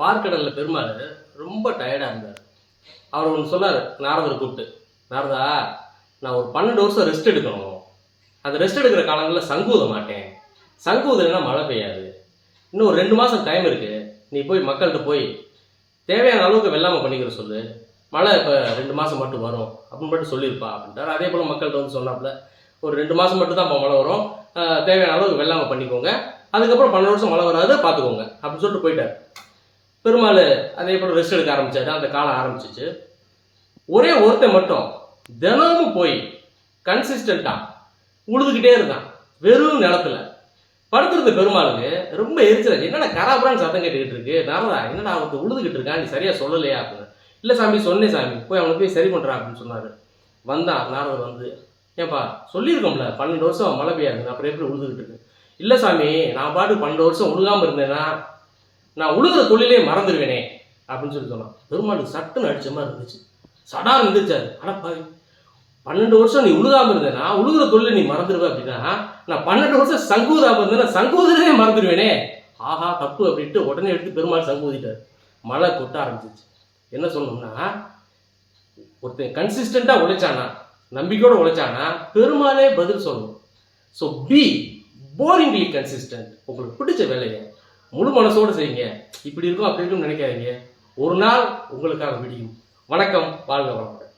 பார்க்கடலில் பெருமாள் ரொம்ப டயர்டாக இருந்தார். அவர் ஒன்று சொன்னார் நாரதரை கூப்பிட்டு நாரதா நான் ஒரு பன்னெண்டு வருஷம் ரெஸ்ட் எடுக்கணும். அந்த ரெஸ்ட் எடுக்கிற காலங்களில் சங்கூத மாட்டேன். சங்கூதலைன்னா மழை பெய்யாது. இன்னும் ஒரு ரெண்டு மாதம் டைம் இருக்குது நீ போய் மக்கள்கிட்ட போய் தேவையான அளவுக்கு வெள்ளாமை பண்ணிக்கிற சொல்லு. மழை இப்போ ரெண்டு மாதம் மட்டும் வரும். அப்படின்னு மட்டும் சொல்லியிருப்பா அப்படின்ட்டார். அதே போல் மக்கள்கிட்ட வந்து சொன்னாப்புல ஒரு ரெண்டு மாதம் மட்டும் தான் இப்போ மழை வரும். தேவையான அளவுக்கு வெள்ளாமை பண்ணிக்கோங்க. அதுக்கப்புறம் பன்னெண்டு வருஷம் மழை வராது பார்த்துக்கோங்க. அப்படின்னு சொல்லிட்டு போயிட்டார். பெருமாள் அதே போல் ரெஸ்ட் எடுக்க ஆரம்பிச்சாரு. அந்த காலம் ஆரம்பிச்சிச்சு. ஒரே ஒருத்தன் மட்டும் தினமும் போய் கன்சிஸ்டண்ட்டாக உழுதுகிட்டே இருந்தான் வெறும் நிலத்துல. படுத்திருந்த பெருமாளுக்கு ரொம்ப எரிச்சல் என்னடா கராபரான்னு சத்தம் கேட்டுக்கிட்டு இருக்கு? நாரதா என்னடா அவனுக்கு உழுதுகிட்டு இருக்கான் நீ சரியா சொல்லலையா அப்படின்னு. இல்லை சாமி சொன்னேன் சாமி. போய் அவனை போய் சரி பண்ணுறான் அப்படின்னு சொன்னாரு. வந்தான் நாரதர் வந்து ஏன்பா சொல்லியிருக்கோம்ல பன்னெண்டு வருஷம் மழை பெய்யாது அப்புறம் எப்படி உழுதுகிட்டு இருக்கு? இல்லை சாமி நான் பாட்டு பன்னெண்டு வருஷம் உழுகாமல் இருந்தேன்னா நான் உழுகுற தொழிலே மறந்துடுவேனே அப்படின்னு சொல்லி சொன்னான். பெருமாளுக்கு சட்டுன்னு அடிச்ச மாதிரி இருந்துச்சு. சடார் இருந்துச்சாரு அடப்பாவி பன்னெண்டு வருஷம் நீ உழுகாம இருந்தேன்னா உழுகிற தொழிலை நீ மறந்துடுவ அப்படின்னா நான் பன்னெண்டு வருஷம் சங்கூதாம இருந்தேன்னா சங்கூதரே மறந்துடுவேனே ஆஹா தப்பு அப்படின்ட்டு உடனே எடுத்து பெருமாள் சங்கூதிட்டார். மழை கொட்ட ஆரம்பிச்சிச்சு. என்ன சொல்லணும்னா ஒருத்தன் கன்சிஸ்டண்டா உழைச்சானா நம்பிக்கையோட உழைச்சானா பெருமாளே பதில் சொல்லணும். ஸோ பி போரிங்லி கன்சிஸ்டன்ட் உங்களுக்கு பிடிச்ச வேலையை முழு மனசோட செய்யுங்க. இப்படி இருக்கும் அப்படி இருக்கும்னு நினைக்காதீங்க. ஒரு நாள் உங்களுக்காக விடியும். வணக்கம் வாழ்க வளமுடன்.